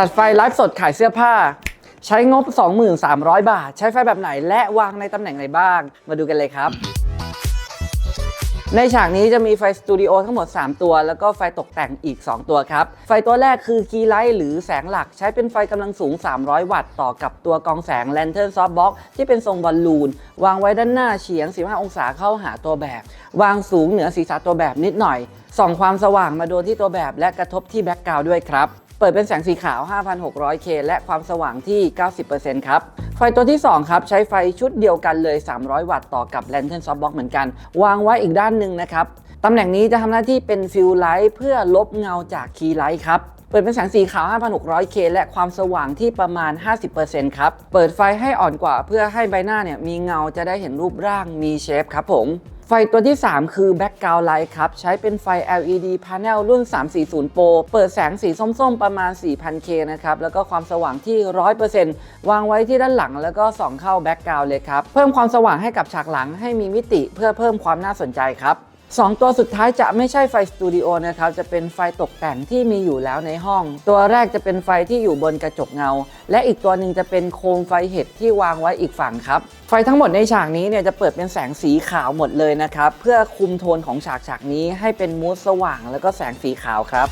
จัดไฟไลฟ์สดขายเสื้อผ้า ใช้งบ 23,000 บาท ใช้ไฟแบบไหนและวางในตำแหน่งไหนบ้าง มาดูกันเลยครับ ในฉากนี้จะมีไฟสตูดิโอทั้งหมด 3 ตัว แล้วก็ไฟตกแต่งอีก 2 ตัวครับ ไฟตัวแรกคือคีไลท์หรือแสงหลักใช้เป็นไฟกำลังสูง 300 วัตต์ต่อกับตัวกองแสงแลนเทิร์นซอฟต์บ็อกที่เป็นทรงบอลลูน วางไว้ด้านหน้าเฉียง 15 องศาเข้าหาตัวแบบ วางสูงเหนือศีรษะตัวแบบนิดหน่อยส่องความสว่างมาโดนที่ตัวแบบและกระทบที่แบ็กกราวด์ด้วยครับ เปิดเป็นแสงสีขาว 5,600K และความสว่างที่ 90%ครับ ไฟตัวที่ 2 ครับ ใช้ไฟชุดเดียวกันเลย 300 วัตต์ต่อกับ Lantern Softbox เหมือนกัน วางไว้อีกด้านหนึ่งนะครับ ตำแหน่งนี้จะทำหน้าที่เป็นฟิลไลท์เพื่อลบเงาจากคีย์ไลท์ครับเปิดเป็นแสงสีขาว 5,600K และความสว่างที่ประมาณ 50%ครับ เปิดไฟให้อ่อนกว่าเพื่อให้ใบหน้าเนี่ยมีเงาจะได้เห็นรูปร่างมีเชฟครับผม ไฟตัวที่ 3 คือ Background Light ครับ ใช้เป็นไฟ LED Panel รุ่น 340 Pro เปิดแสงสีส้มๆ ประมาณ 4,000K นะครับ แล้วก็ความสว่างที่ 100%วางไว้ที่ด้านหลังแล้วก็ส่องเข้า Background เลยครับ เพิ่มความสว่างให้กับฉากหลังให้มีมิติเพื่อเพิ่มความน่าสนใจครับ สองตัวสุดท้ายจะไม่ใช่ไฟสตูดิโอนะครับ จะเป็นไฟตกแต่งที่มีอยู่แล้วในห้อง ตัวแรกจะเป็นไฟที่อยู่บนกระจกเงา และอีกตัวหนึ่งจะเป็นโคมไฟเห็ดที่วางไว้อีกฝั่งครับ ไฟทั้งหมดในฉากนี้เนี่ยจะเปิดเป็นแสงสีขาวหมดเลยนะครับ เพื่อคุมโทนของฉากฉากนี้ให้เป็นมูดสว่างแล้วก็แสงสีขาวครับ